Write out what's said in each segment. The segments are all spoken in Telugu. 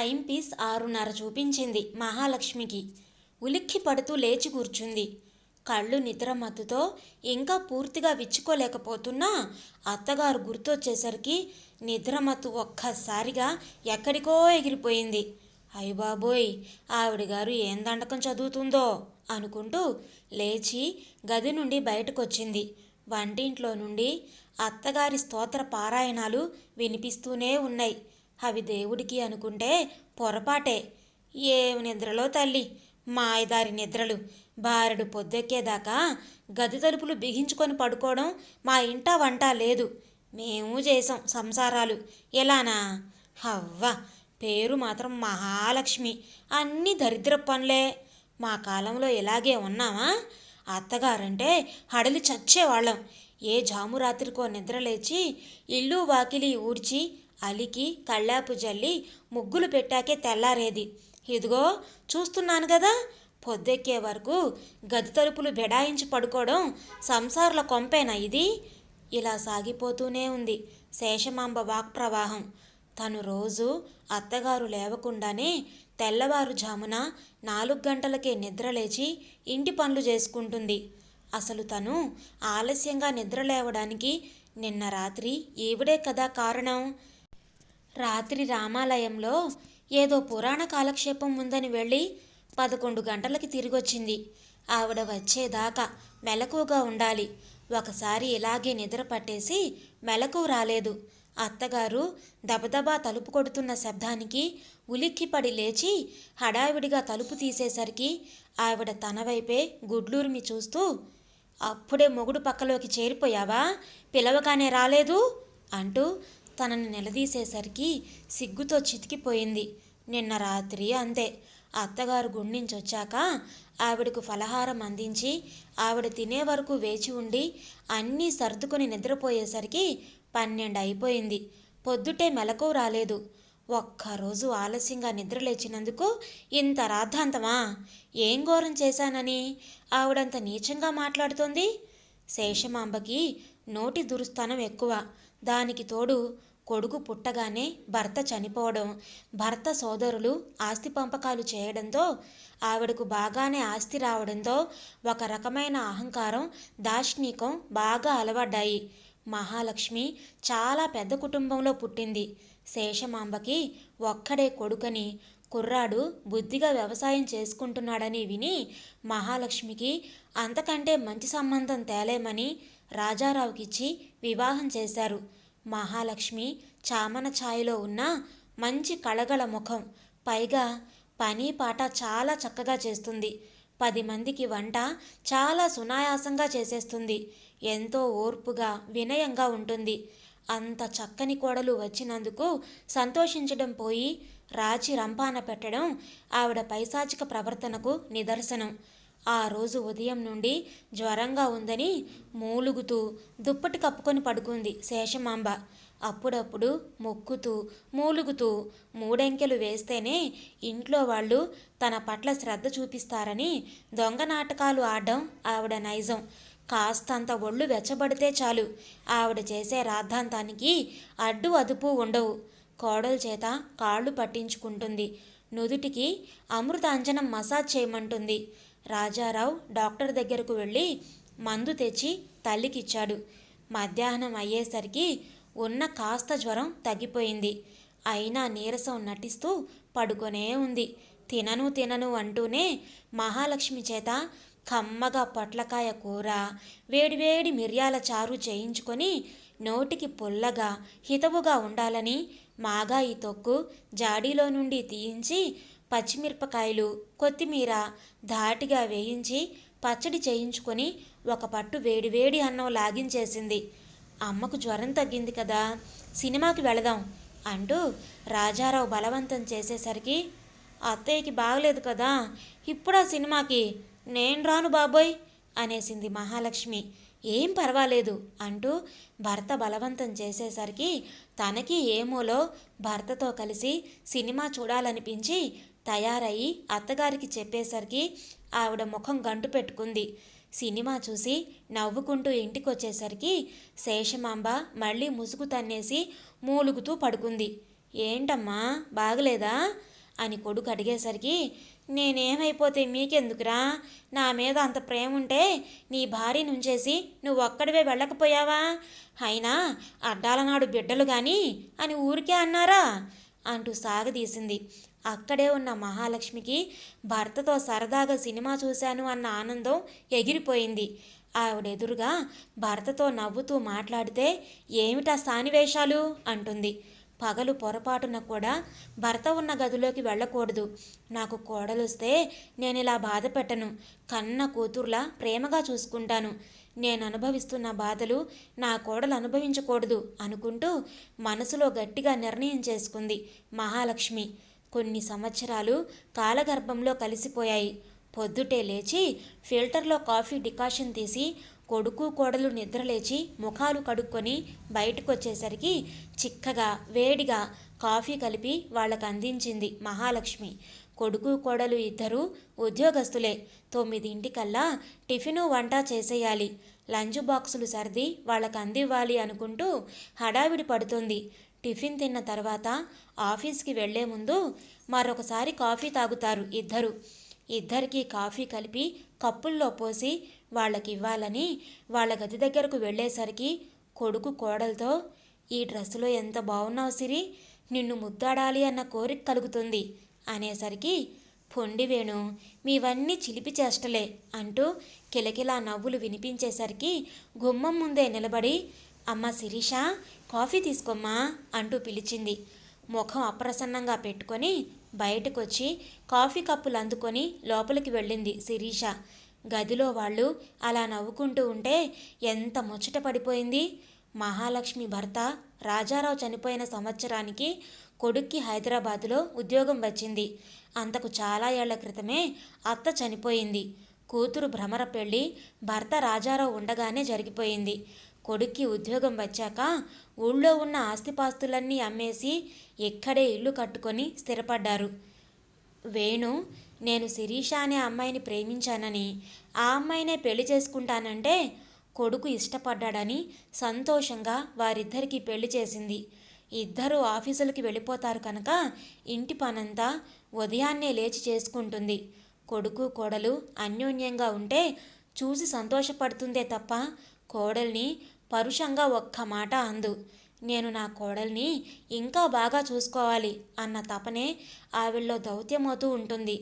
టైం పీస్ ఆరున్నర చూపించింది మహాలక్ష్మికి. ఉలిక్కి పడుతూ లేచి కూర్చుంది. కళ్ళు నిద్రమత్తుతో ఇంకా పూర్తిగా విచ్చుకోలేకపోతున్నా అత్తగారు గుర్తొచ్చేసరికి నిద్రమత్తు ఒక్కసారిగా ఎక్కడికో ఎగిరిపోయింది. అయ్య బాబోయ్ ఆవిడ గారు ఏం దండకం చదువుతుందో అనుకుంటూ లేచి గది నుండి బయటకొచ్చింది. వంటింట్లో నుండి అత్తగారి స్తోత్ర పారాయణాలు వినిపిస్తూనే ఉన్నాయి. అవి దేవుడికి అనుకుంటే పొరపాటే. ఏమి నిద్రలో తల్లి? మాయదారి నిద్రలు. బారెడు పొద్దెక్కేదాకా గది తలుపులు బిగించుకొని పడుకోవడం మా ఇంట వంట లేదు. మేము చేసాం సంసారాలు. ఎలానా? హవ్వ పేరు మాత్రం మహాలక్ష్మి. అన్నీ దరిద్ర పనులే. మా కాలంలో ఇలాగే ఉన్నామా? అత్తగారంటే హడలి చచ్చేవాళ్ళం. ఏ జాము రాత్రికో నిద్రలేచి ఇల్లు వాకిలి ఊడ్చి అలికి కళ్ళాపు జల్లి ముగ్గులు పెట్టాకే తెల్లారేది. ఇదిగో చూస్తున్నాను కదా పొద్దెక్కే వరకు గది తలుపులు బెడాయించి పడుకోవడం సంసారుల కొంపేనా ఇది? ఇలా సాగిపోతూనే ఉంది శేషమాంబ వాక్ ప్రవాహం తను రోజు అత్తగారు లేవకుండానే తెల్లవారుజామున నాలుగు గంటలకే నిద్రలేచి ఇంటి పనులు చేసుకుంటుంది. అసలు తను ఆలస్యంగా నిద్ర లేవడానికి నిన్న రాత్రి ఈవిడే కదా కారణం? రాత్రి రామాలయంలో ఏదో పురాణ కాలక్షేపం ఉందని వెళ్ళి పదకొండు గంటలకి తిరిగొచ్చింది. ఆవిడ వచ్చేదాకా మెలకువగా ఉండాలి. ఒకసారి ఇలాగే నిద్ర పట్టేసి మెలకు రాలేదు. అత్తగారు దబదబా తలుపు కొడుతున్న శబ్దానికి ఉలిక్కిపడి లేచి హడావిడిగా తలుపు తీసేసరికి ఆవిడ తన వైపే గుడ్లూరిమి చూస్తూ అప్పుడే మొగుడు పక్కలోకి చేరిపోయావా? పిలవగానే రాలేదు? అంటూ తనని నిలదీసేసరికి సిగ్గుతో చితికిపోయింది. నిన్న రాత్రి అంతే. అత్తగారు గుండించి వచ్చాక ఆవిడకు ఫలహారం అందించి ఆవిడ తినే వరకు వేచి ఉండి అన్నీ సర్దుకొని నిద్రపోయేసరికి పన్నెండు అయిపోయింది పొద్దుటే మెలకు రాలేదు. ఒక్కరోజు ఆలస్యంగా నిద్రలేచినందుకు ఇంత రాద్ధాంతమా? ఏం ఘోరం చేశానని ఆవిడంత నీచంగా మాట్లాడుతోంది? శేషమాంబకి నోటి దురుస్థానం ఎక్కువ. దానికి తోడు కొడుకు పుట్టగానే భర్త చనిపోవడం భర్త సోదరులు ఆస్తి పంపకాలు చేయడంతో ఆవిడకు బాగానే ఆస్తి రావడంతో ఒక రకమైన అహంకారం దార్శనికం బాగా అలవడ్డాయి మహాలక్ష్మి చాలా పెద్ద కుటుంబంలో పుట్టింది. శేషమాంబకి ఒక్కడే కొడుకని కుర్రాడు బుద్ధిగా వ్యవసాయం చేసుకుంటున్నాడని విని మహాలక్ష్మికి అంతకంటే మంచి సంబంధం తేలేమని రాజారావుకిచ్చి వివాహం చేశారు. మహాలక్ష్మి చామన ఛాయలో ఉన్న మంచి కళగల ముఖం పైగా పని పాట చాలా చక్కగా చేస్తుంది. పది మందికి వంట చాలా సునాయాసంగా చేసేస్తుంది. ఎంతో ఓర్పుగా వినయంగా ఉంటుంది. అంత చక్కని కోడలు వచ్చినందుకు సంతోషించడం పోయి రాచి రంపాన పెట్టడం ఆవిడ పైశాచిక ప్రవర్తనకు నిదర్శనం. ఆ రోజు ఉదయం నుండి జ్వరంగా ఉందని మూలుగుతూ దుప్పటి కప్పుకొని పడుకుంది శేషమాంబ. అప్పుడప్పుడు మొక్కుతూ మూలుగుతూ మూడెంకెలు వేస్తేనే ఇంట్లో వాళ్ళు తన పట్ల శ్రద్ధ చూపిస్తారని దొంగ నాటకాలు ఆడడం ఆవిడ నైజం. కాస్తంత ఒళ్ళు వెచ్చబడితే చాలు. ఆవిడ చేసే రాద్ధాంతానికి అడ్డు అదుపు ఉండవు. కోడల చేత కాళ్ళు పట్టించుకుంటుంది. నుదుటికి అమృతాంజనం మసాజ్ చేయమంటుంది. రాజారావు డాక్టర్ దగ్గరకు వెళ్ళి మందు తెచ్చి తల్లికిచ్చాడు. మధ్యాహ్నం అయ్యేసరికి ఉన్న కాస్త జ్వరం తగ్గిపోయింది. అయినా నీరసం నటిస్తూ పడుకొనే ఉంది. తినను తినను అంటూనే మహాలక్ష్మి చేత కమ్మగా పొట్లకాయ కూర వేడివేడి మిరియాల చారు చేయించుకొని నోటికి పుల్లగా హితవుగా ఉండాలని మాగాయి తొక్కు జాడీలో నుండి తీయించి పచ్చిమిరపకాయలు కొత్తిమీర ధాటిగా వేయించి పచ్చడి చేయించుకొని ఒక పట్టు వేడివేడి అన్నం లాగించేసింది. అమ్మకు జ్వరం తగ్గింది కదా సినిమాకి వెళదాం అంటూ రాజారావు బలవంతం చేసేసరికి అత్తయ్యకి బాగలేదు కదా ఇప్పుడు ఆ సినిమాకి? నేను రాను బాబోయ్ అనేసింది మహాలక్ష్మి. ఏం పర్వాలేదు అంటూ భర్త బలవంతం చేసేసరికి తనకి ఏమోలో భర్తతో కలిసి సినిమా చూడాలనిపించి తయారయ్యి అత్తగారికి చెప్పేసరికి ఆవిడ ముఖం గంటు పెట్టుకుంది. సినిమా చూసి నవ్వుకుంటూ ఇంటికొచ్చేసరికి శేషమాంబ మళ్ళీ ముసుగు తన్నేసి మూలుగుతూ పడుకుంది. ఏంటమ్మా బాగలేదా? అని కొడుకు అడిగేసరికి నేనేమైపోతే మీకెందుకురా? నా మీద అంత ప్రేమ ఉంటే నీ భార్య నుంచేసి నువ్వు ఒక్కడివే వెళ్ళకపోయావా? అయినా అడ్డాలనాడు బిడ్డలు కానీ అని ఊరికే అన్నారా? అంటూ సాగదీసింది. అక్కడే ఉన్న మహాలక్ష్మికి భర్తతో సరదాగా సినిమా చూశాను అన్న ఆనందం ఎగిరిపోయింది. ఆవిడెదురుగా భర్తతో నవ్వుతూ మాట్లాడితే ఏమిటా సానివేశాలు? అంటుంది. పగలు పొరపాటున కూడా భర్త ఉన్న గదిలోకి వెళ్ళకూడదు. నాకు కోడలొస్తే నేను ఇలా బాధ పెట్టను కన్న కూతుర్లా ప్రేమగా చూసుకుంటాను. నేను అనుభవిస్తున్న బాధలు నా కోడలు అనుభవించకూడదు అనుకుంటూ మనసులో గట్టిగా నిర్ణయం చేసుకుంది మహాలక్ష్మి. కొన్ని సంవత్సరాలు కాలగర్భంలో కలిసిపోయాయి. పొద్దుటే లేచి ఫిల్టర్లో కాఫీ డికాషన్ తీసి కొడుకు కోడలు నిద్రలేచి ముఖాలు కడుక్కొని బయటకు వచ్చేసరికి చిక్కగా వేడిగా కాఫీ కలిపి వాళ్ళకు అందించింది మహాలక్ష్మి. కొడుకు కోడలు ఇద్దరూ ఉద్యోగస్తులే. తొమ్మిదింటికల్లా టిఫిను వంట చేసేయాలి. లంచ్ బాక్సులు సర్ది వాళ్ళకు అందివ్వాలి అనుకుంటూ హడావిడి పడుతుంది. టిఫిన్ తిన్న తర్వాత ఆఫీస్కి వెళ్ళే ముందు మరొకసారి కాఫీ తాగుతారు ఇద్దరు. ఇద్దరికి కాఫీ కలిపి కప్పుల్లో పోసి వాళ్ళకి ఇవ్వాలని వాళ్ళ గది దగ్గరకు వెళ్ళేసరికి కొడుకు కోడలతో ఈ డ్రెస్సులో ఎంత బాగున్నావు సిరి? నిన్ను ముద్దాడాలి అన్న కోరిక కలుగుతుంది అనేసరికి పొండి వేణు మీవన్నీ చిలిపి చేష్టలే అంటూ కిలకిలా నవ్వులు వినిపించేసరికి గుమ్మం ముందే నిలబడి అమ్మ శిరీష కాఫీ తీసుకోమ్మా అంటూ పిలిచింది. ముఖం అప్రసన్నంగా పెట్టుకొని బయటకొచ్చి కాఫీ కప్పులు అందుకొని లోపలికి వెళ్ళింది శిరీష. గదిలో వాళ్ళు అలా నవ్వుకుంటూ ఉంటే ఎంత ముచ్చట పడిపోయింది. మహాలక్ష్మి భర్త రాజారావు చనిపోయిన సంవత్సరానికి కొడుక్కి హైదరాబాదులో ఉద్యోగం వచ్చింది. అంతకు చాలా ఏళ్ళ క్రితమే అత్త చనిపోయింది. కూతురు భ్రమర పెళ్ళి భర్త రాజారావు ఉండగానే జరిగిపోయింది. కొడుక్కి ఉద్యోగం వచ్చాక ఊళ్ళో ఉన్న ఆస్తిపాస్తులన్నీ అమ్మేసి ఇక్కడే ఇల్లు కట్టుకొని స్థిరపడ్డారు. వేణు నేను శిరీష అనే అమ్మాయిని ప్రేమించానని ఆ అమ్మాయినే పెళ్ళి చేసుకుంటానంటే కొడుకు ఇష్టపడ్డాడని సంతోషంగా వారిద్దరికీ పెళ్ళి చేసింది. ఇద్దరు ఆఫీసులకి వెళ్ళిపోతారు కనుక ఇంటి పనంతా ఉదయాన్నే లేచి చేసుకుంటుంది. కొడుకు కోడలు అన్యోన్యంగా ఉంటే చూసి సంతోషపడుతుందే తప్ప కోడల్ని పరుషంగా ఒక్క మాట అందు. నేను నా కోడల్ని ఇంకా బాగా చూసుకోవాలి అన్న తపనే ఆవిడలో దౌత్యమవుతూ ఉంటుంది.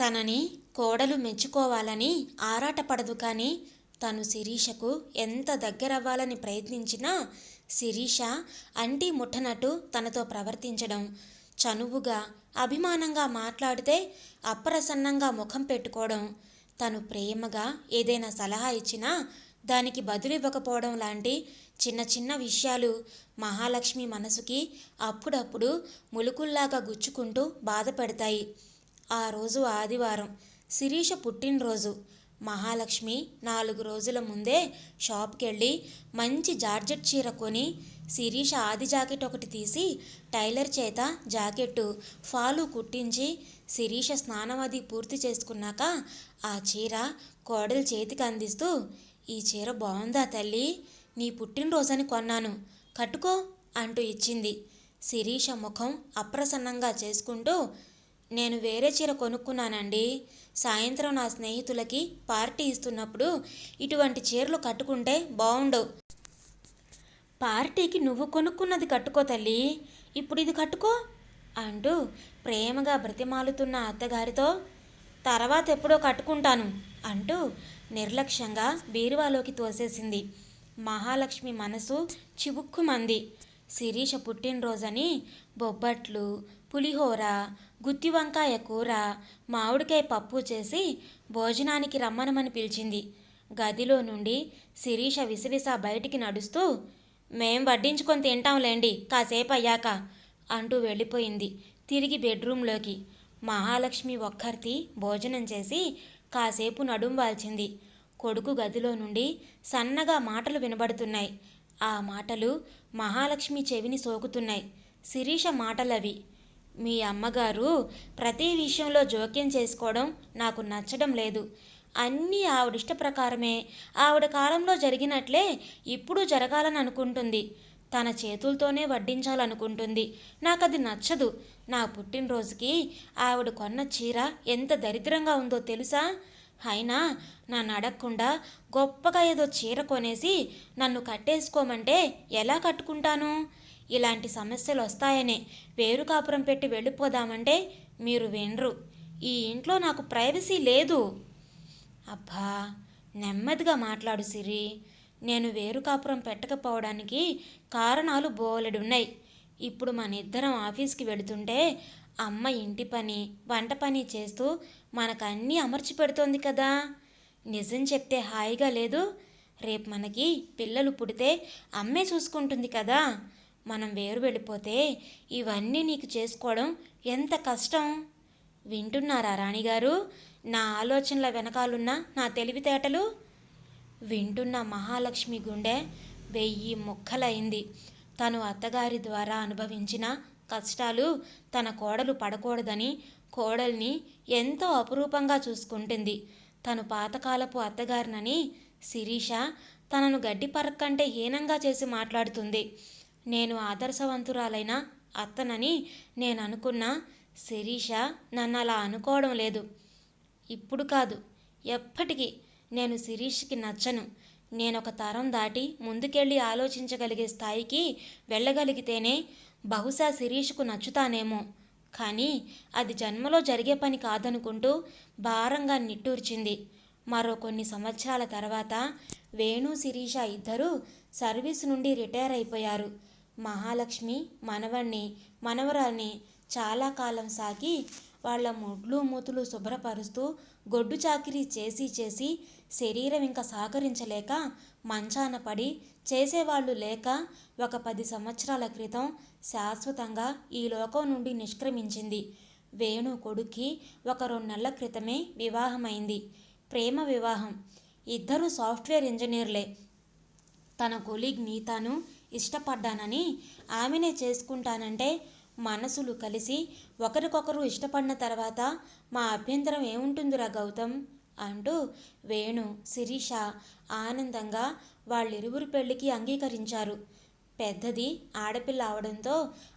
తనని కోడలు మెచ్చుకోవాలని ఆరాటపడదు కానీ తను శిరీషకు ఎంత దగ్గరవ్వాలని ప్రయత్నించినా శిరీష అంటి ముట్టనట్టు తనతో ప్రవర్తించడం చనువుగా అభిమానంగా మాట్లాడితే అప్రసన్నంగా ముఖం పెట్టుకోవడం తను ప్రేమగా ఏదైనా సలహా ఇచ్చినా దానికి బదులివ్వకపోవడం లాంటి చిన్న చిన్న విషయాలు మహాలక్ష్మి మనసుకి అప్పుడప్పుడు ములుకుల్లాగా గుచ్చుకుంటూ బాధ పెడతాయి ఆ రోజు ఆదివారం శిరీష పుట్టినరోజు. మహాలక్ష్మి నాలుగు రోజుల ముందే షాప్కి వెళ్ళి మంచి జార్జెట్ చీర కొని శిరీష ఆది జాకెట్ ఒకటి తీసి టైలర్ చేత జాకెట్టు ఫాలు కుట్టించి శిరీష స్నానం అది పూర్తి చేసుకున్నాక ఆ చీర కోడలు చేతికి అందిస్తూ ఈ చీర బాగుందా తల్లి? నీ పుట్టినరోజని కొన్నాను. కట్టుకో అంటూ ఇచ్చింది. శిరీష ముఖం అప్రసన్నంగా చేసుకుంటూ నేను వేరే చీర కొనుక్కున్నానండి. సాయంత్రం నా స్నేహితులకి పార్టీ ఇస్తున్నప్పుడు ఇటువంటి చీరలు కట్టుకుంటే బాగుండవు పార్టీకి నువ్వు కొనుక్కున్నది కట్టుకో తల్లి. ఇప్పుడు ఇది కట్టుకో అంటూ ప్రేమగా బ్రతిమాలుతున్న అత్తగారితో తర్వాత ఎప్పుడో కట్టుకుంటాను అంటూ నిర్లక్ష్యంగా బీరువాలోకి తోసేసింది. మహాలక్ష్మి మనసు చివుక్కుమంది. శిరీష పుట్టినరోజని బొబ్బట్లు పులిహోర గుత్తి వంకాయ కూర మామిడికాయ పప్పు చేసి భోజనానికి రమ్మనమని పిలిచింది. గదిలో నుండి శిరీష విసవిస బయటికి నడుస్తూ మేం వడ్డించుకొని తింటాంలేండి కాసేపు అయ్యాక అంటూ వెళ్ళిపోయింది. తిరిగి బెడ్రూమ్లోకి. మహాలక్ష్మి ఒక్కరితి భోజనం చేసి కాసేపు నడుం వాల్చింది. కొడుకు గదిలో నుండి సన్నగా మాటలు వినబడుతున్నాయి. ఆ మాటలు మహాలక్ష్మి చెవిని సోకుతున్నాయి. శిరీష మాటలవి. మీ అమ్మగారు ప్రతి విషయంలో జోక్యం చేసుకోవడం నాకు నచ్చడం లేదు. అన్నీ ఆవిడిష్ట ప్రకారమే. ఆవిడ కాలంలో జరిగినట్లే ఇప్పుడు జరగాలని అనుకుంటుంది తన చేతులతోనే వడ్డించాలనుకుంటుంది. అది నచ్చదు. నా పుట్టినరోజుకి ఆవిడ కొన్న చీర ఎంత దరిద్రంగా ఉందో తెలుసా? అయినా నన్ను అడగకుండా గొప్పగా ఏదో చీర కొనేసి నన్ను కట్టేసుకోమంటే ఎలా కట్టుకుంటాను? ఇలాంటి సమస్యలు వస్తాయనే వేరు కాపురం పెట్టి వెళ్ళిపోదామంటే మీరు వినరు. ఈ ఇంట్లో నాకు ప్రైవసీ లేదు. అబ్బా నెమ్మదిగా మాట్లాడు సిరి. నేను వేరు కాపురం పెట్టకపోవడానికి కారణాలు బోలెడున్నాయి. ఇప్పుడు మన ఇద్దరం ఆఫీస్కి వెళుతుంటే అమ్మ ఇంటి పని వంట పని చేస్తూ మనకన్నీ అమర్చి పెడుతోంది కదా. నిజం చెప్తే హాయిగా లేదు. రేపు మనకి పిల్లలు పుడితే అమ్మే చూసుకుంటుంది కదా. మనం వేరు వెళ్ళిపోతే ఇవన్నీ నీకు చేసుకోవడం ఎంత కష్టం? వింటున్నారా రాణిగారు? నా ఆలోచనల వెనకాలన్న నా తెలివితేటలు? వింటున్న మహాలక్ష్మి గుండె వెయ్యి ముక్కలైంది. తను అత్తగారి ద్వారా అనుభవించిన కష్టాలు తన కోడలు పడకూడదని కోడల్ని ఎంతో అపురూపంగా చూసుకుంటుంది. తను పాతకాలపు అత్తగారినని శిరీష తనను గడ్డి కంటే హీనంగా చేసి మాట్లాడుతుంది. నేను ఆదర్శవంతురాలైన అత్తనని నేను అనుకున్న శిరీష నన్ను అలా అనుకోవడం లేదు. ఇప్పుడు కాదు ఎప్పటికీ నేను శిరీష్కి నచ్చను. నేను ఒక తరం దాటి ముందుకెళ్ళి ఆలోచించగలిగే స్థాయికి వెళ్ళగలిగితేనే బహుశా శిరీష్కు నచ్చుతానేమో. కానీ అది జన్మలో జరిగే పని కాదనుకుంటూ భారంగా నిట్టూర్చింది. మరో కొన్ని సంవత్సరాల తర్వాత వేణు శిరీష ఇద్దరూ సర్వీస్ నుండి రిటైర్ అయిపోయారు. మహాలక్ష్మి మనవణ్ణి మనవరాల్ని చాలా కాలం సాగి వాళ్ళ ముడ్లు మూతులు శుభ్రపరుస్తూ గొడ్డు చాకిరీ చేసి చేసి శరీరం ఇంకా సహకరించలేక మంచాన పడి చేసేవాళ్ళు లేక ఒక పది సంవత్సరాల క్రితం శాశ్వతంగా ఈ లోకం నుండి నిష్క్రమించింది. వేణు కొడుక్కి ఒక రెండు నెలల క్రితమే వివాహమైంది. ప్రేమ వివాహం. ఇద్దరు సాఫ్ట్వేర్ ఇంజనీర్లే. తన కొలీగ్ నీతాను ఇష్టపడ్డానని ఆమెనే చేసుకుంటానంటే మనసులు కలిసి ఒకరికొకరు ఇష్టపడిన తర్వాత మా అభ్యంతరం ఏముంటుందిరా గౌతమ్? అంటూ వేణు శిరీష ఆనందంగా వాళ్ళిరువురు పెళ్ళికి అంగీకరించారు. పెద్దది ఆడపిల్ల అవడంతో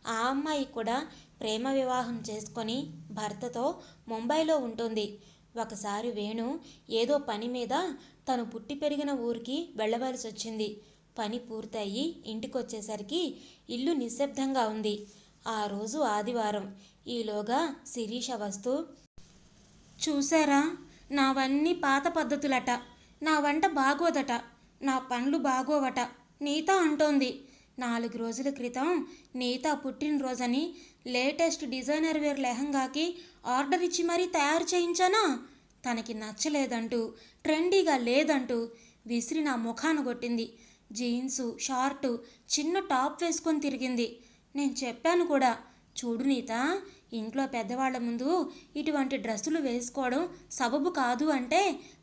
ఆ అమ్మాయి కూడా ప్రేమ వివాహం చేసుకొని భర్తతో ముంబైలో ఉంటుంది. ఒకసారి వేణు ఏదో పని మీద తను పుట్టి పెరిగిన ఊరికి వెళ్ళవలసి వచ్చింది పని పూర్తయి ఇంటికొచ్చేసరికి ఇల్లు నిశ్శబ్దంగా ఉంది. ఆ రోజు ఆదివారం. ఈలోగా శిరీష వస్తూ చూసారా నావన్నీ పాత పద్ధతులట. నా వంట బాగోదట. నా పండ్లు బాగోవట. నీత అంటోంది. నాలుగు రోజుల క్రితం నీత పుట్టినరోజని లేటెస్ట్ డిజైనర్ వేర్ లెహంగాకి ఆర్డర్ ఇచ్చి మరీ తయారు చేయించానా? తనకి నచ్చలేదంటూ ట్రెండీగా లేదంటూ విసిరి నా ముఖాన కొట్టింది. జీన్సు షార్టు చిన్న టాప్ వేసుకొని తిరిగింది. నేను చెప్పాను కూడా. చూడు నీత ఇంట్లో పెద్దవాళ్ళ ముందు ఇటువంటి డ్రెస్సులు వేసుకోవడం సబబు కాదు అంటే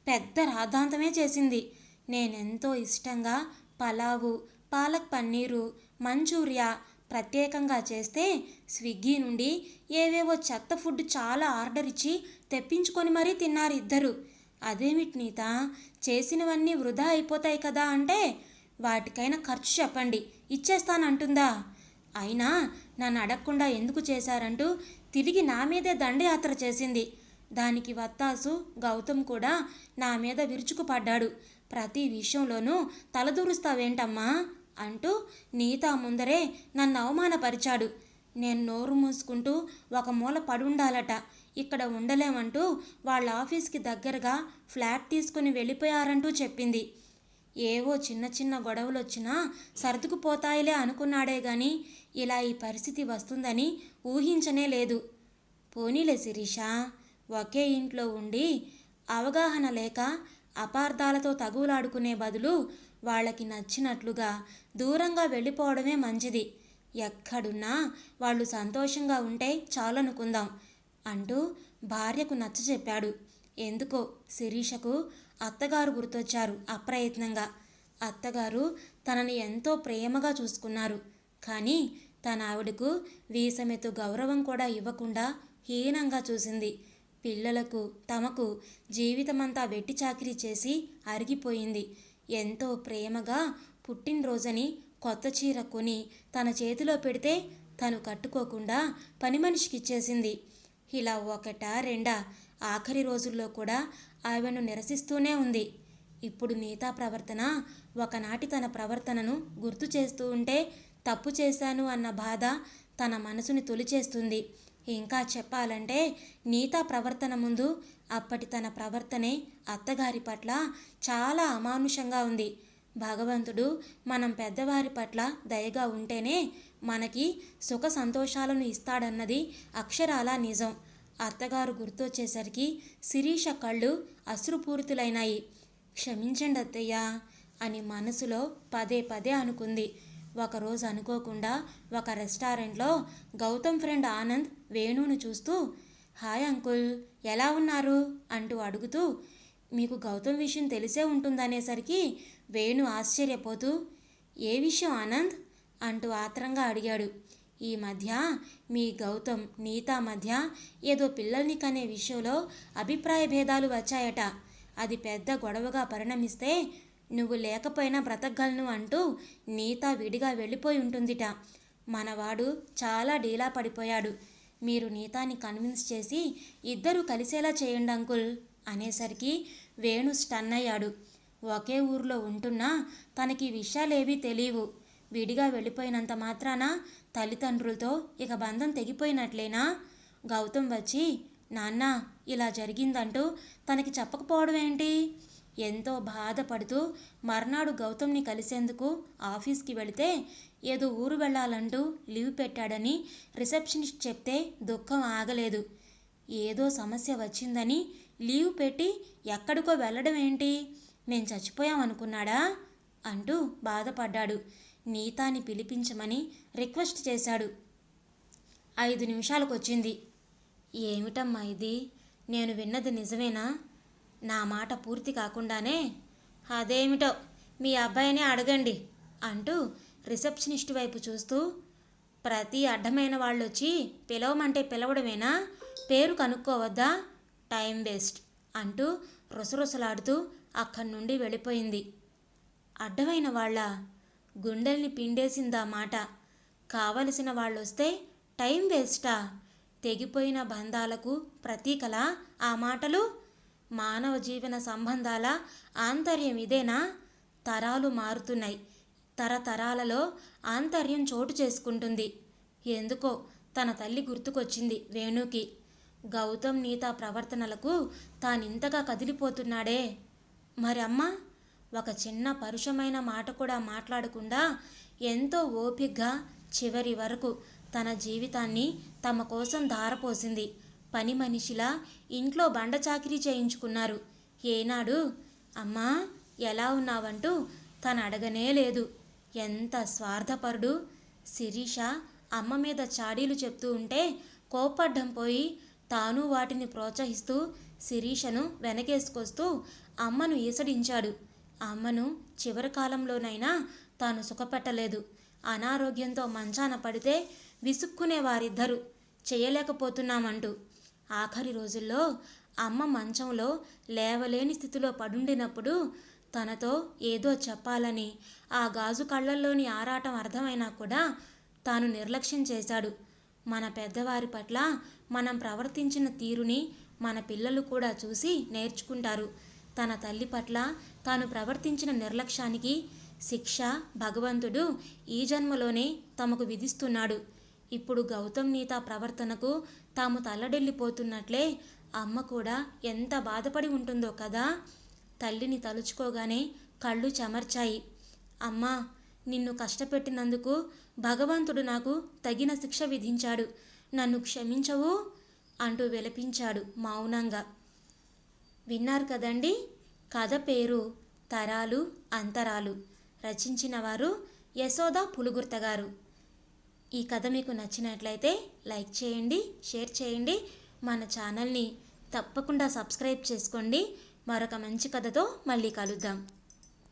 పెద్ద రాద్ధాంతమే చేసింది. నేనెంతో ఇష్టంగా పలావు పాలక్ పన్నీరు మంచూరియా ప్రత్యేకంగా చేస్తే స్విగ్గీ నుండి ఏవేవో చెత్త ఫుడ్ చాలా ఆర్డర్ ఇచ్చి తెప్పించుకొని మరీ తిన్నారు ఇద్దరు. అదేమిటి నీత చేసినవన్నీ వృధా అయిపోతాయి కదా అంటే వాటికైనా ఖర్చు చెప్పండి. ఇచ్చేస్తానంటుందా? అయినా నన్ను అడగకుండా ఎందుకు చేశారంటూ తిరిగి నా మీదే దండయాత్ర చేసింది. దానికి వత్తాసు గౌతమ్ కూడా నా మీద విరుచుకుపడ్డాడు. ప్రతి విషయంలోనూ తలదూరుస్తావేంటమ్మా? అంటూ నీతా ముందరే నన్ను అవమానపరిచాడు. నేను నోరు మూసుకుంటూ ఒక మూల పడుండాలట. ఇక్కడ ఉండలేమంటూ వాళ్ళ ఆఫీస్కి దగ్గరగా ఫ్లాట్ తీసుకుని వెళ్ళిపోయారంటూ చెప్పింది. ఏవో చిన్న చిన్న గొడవలు వచ్చినా సర్దుకుపోతాయిలే అనుకున్నాడే గాని ఇలా ఈ పరిస్థితి వస్తుందని ఊహించనే లేదు. పోనీలే శిరీష ఒకే ఇంట్లో ఉండి అవగాహన లేక అపార్థాలతో తగులాడుకునే బదులు వాళ్ళకి నచ్చినట్లుగా దూరంగా వెళ్ళిపోవడమే మంచిది. ఎక్కడున్నా వాళ్ళు సంతోషంగా ఉంటే చాలనుకుందాం అంటూ భార్యకు నచ్చ చెప్పాడు ఎందుకో శిరీషకు అత్తగారు గుర్తొచ్చారు అప్రయత్నంగా. అత్తగారు తనని ఎంతో ప్రేమగా చూసుకున్నారు. కానీ తన ఆవిడకు వీసమెతు గౌరవం కూడా ఇవ్వకుండా హీనంగా చూసింది. పిల్లలకు తమకు జీవితమంతా వెట్టి చాకిరీ చేసి అరిగిపోయింది. ఎంతో ప్రేమగా పుట్టినరోజని కొత్త చీర కొని తన చేతిలో పెడితే తను కట్టుకోకుండా పని మనిషికి ఇచ్చేసింది ఇలా ఒకట రెండా ఆఖరి రోజుల్లో కూడా ఆమెను నిరసిస్తూనే ఉంది. ఇప్పుడు నీతా ప్రవర్తన ఒకనాటి తన ప్రవర్తనను గుర్తు చేస్తూ ఉంటే తప్పు చేశాను అన్న బాధ తన మనసుని తొలిచేస్తుంది. ఇంకా చెప్పాలంటే నీతా ప్రవర్తన ముందు అప్పటి తన ప్రవర్తనే అత్తగారి పట్ల చాలా అమానుషంగా ఉంది. భగవంతుడు మనం పెద్దవారి పట్ల దయగా ఉంటేనే మనకి సుఖ సంతోషాలను ఇస్తాడన్నది అక్షరాల నిజం. అత్తగారు గుర్తొచ్చేసరికి శిరీష కళ్ళు అశ్రుపూరితులైనాయి. క్షమించండి అత్తయ్య అని మనసులో పదే పదే అనుకుంది. ఒకరోజు అనుకోకుండా ఒక రెస్టారెంట్లో గౌతమ్ ఫ్రెండ్ ఆనంద్ వేణును చూస్తూ హాయ్ అంకుల్ ఎలా ఉన్నారు? అంటూ అడుగుతూ మీకు గౌతమ్ విషయం తెలిసే ఉంటుందనేసరికి వేణు ఆశ్చర్యపోతూ ఏ విషయం ఆనంద్? అంటూ ఆత్రంగా అడిగాడు. ఈ మధ్య మీ గౌతమ్ నీతా మధ్య ఏదో పిల్లల్ని కనే విషయంలో అభిప్రాయ భేదాలు వచ్చాయట. అది పెద్ద గొడవగా పరిణమిస్తే నువ్వు లేకపోయినా బ్రతకగలను అంటూ నీత విడిగా వెళ్ళిపోయి ఉంటుందిట. మనవాడు చాలా డీలా పడిపోయాడు. మీరు నీతాని కన్విన్స్ చేసి ఇద్దరు కలిసేలా చేయండి అంకుల్ అనేసరికి వేణు స్టన్ అయ్యాడు. ఒకే ఊర్లో ఉంటున్నా తనకి విషయాలేవీ తెలియవు. విడిగా వెళ్ళిపోయినంత మాత్రాన తల్లిదండ్రులతో ఇక బంధం తెగిపోయినట్లేనా? గౌతమ్ వచ్చి నాన్న ఇలా జరిగిందంటూ తనకి చెప్పకపోవడం ఏంటి? ఎంతో బాధపడుతూ మర్నాడు గౌతమ్ని కలిసేందుకు ఆఫీస్కి వెళితే ఏదో ఊరు వెళ్ళాలంటూ లీవ్ పెట్టాడని రిసెప్షనిస్ట్ చెప్తే దుఃఖం ఆగలేదు. ఏదో సమస్య వచ్చిందని లీవ్ పెట్టి ఎక్కడికో వెళ్ళడం ఏంటి? నేను చచ్చిపోయామనుకున్నాడా? అంటూ బాధపడ్డాడు. నీతాని పిలిపించమని రిక్వెస్ట్ చేశాడు. ఐదు నిమిషాలకు వచ్చింది ఏమిటమ్మా ఇది? నేను విన్నది నిజమేనా? నా మాట పూర్తి కాకుండానే అదేమిటో మీ అబ్బాయిని అడగండి అంటూ రిసెప్షనిస్ట్ వైపు చూస్తూ ప్రతి అడ్డమైన వాళ్ళు వచ్చి పిలవమంటే పిలవడమేనా? పేరు కనుక్కోవద్దా? టైం వేస్ట్ అంటూ రుసరుసలాడుతూ అక్కడి నుండి వెళ్ళిపోయింది. అడ్డమైన వాళ్ళ గుండెల్ని పిండేసిందా మాట. కావలసిన వాళ్ళొస్తే టైం వేస్టా. తెగిపోయిన బంధాలకు ప్రతీకలా ఆ మాటలు? మానవ జీవన సంబంధాల ఆంతర్యం ఇదేనా? తరాలు మారుతున్నాయి. తరతరాలలో ఆంతర్యం చోటు చేసుకుంటుంది. ఎందుకో తన తల్లి గుర్తుకొచ్చింది వేణుకి. గౌతమ్ నీతా ప్రవర్తనలకు తానింతగా కదిలిపోతున్నాడే. మరి ఒక చిన్న పరుషమైన మాట కూడా మాట్లాడకుండా ఎంతో ఓపిగ్గా చివరి వరకు తన జీవితాన్ని తమ కోసం ధారపోసింది. పని మనిషిలా ఇంట్లో బండ చాకిరీ చేయించుకున్నారు. ఏనాడు అమ్మా ఎలా ఉన్నావంటూ తను అడగనే లేదు. ఎంత స్వార్థపరుడు. శిరీష అమ్మ మీద చాడీలు చెప్తూ ఉంటే కోపడ్డం పోయి తాను వాటిని ప్రోత్సహిస్తూ శిరీషను వెనకేసుకొస్తూ అమ్మను ఈసడించాడు అమ్మను చివరి కాలంలోనైనా తాను సుఖపెట్టలేదు. అనారోగ్యంతో మంచాన పడితే విసుక్కునే వారిద్దరు చేయలేకపోతున్నామంటూ. ఆఖరి రోజుల్లో అమ్మ మంచంలో లేవలేని స్థితిలో పడుండినప్పుడు తనతో ఏదో చెప్పాలని ఆ గాజు కళ్ళల్లోని ఆరాటం అర్థమైనా కూడా తాను నిర్లక్ష్యం చేశాడు. మన పెద్దవారి పట్ల మనం ప్రవర్తించిన తీరుని మన పిల్లలు కూడా చూసి నేర్చుకుంటారు. తన తల్లి పట్ల తాను ప్రవర్తించిన నిర్లక్ష్యానికి శిక్ష భగవంతుడు ఈ జన్మలోనే తమకు విధిస్తున్నాడు. ఇప్పుడు గౌతమ్ నీత ప్రవర్తనకు తాము తల్లడిల్లిపోతున్నట్లే అమ్మ కూడా ఎంత బాధపడి ఉంటుందో కదా? తల్లిని తలుచుకోగానే కళ్ళు చెమర్చాయి. అమ్మా నిన్ను కష్టపెట్టినందుకు భగవంతుడు నాకు తగిన శిక్ష విధించాడు. నన్ను క్షమించవు అంటూ విలపించాడు మౌనంగా. విన్నారు కదండీ? కథ పేరు తరాలు అంతరాలు. రచించిన వారు యశోద పులుగుర్త గారు ఈ కథ మీకు నచ్చినట్లయితే లైక్ చేయండి షేర్ చేయండి. మన ఛానల్ని తప్పకుండా సబ్స్క్రైబ్ చేసుకోండి. మరొక మంచి కథతో మళ్ళీ కలుద్దాం.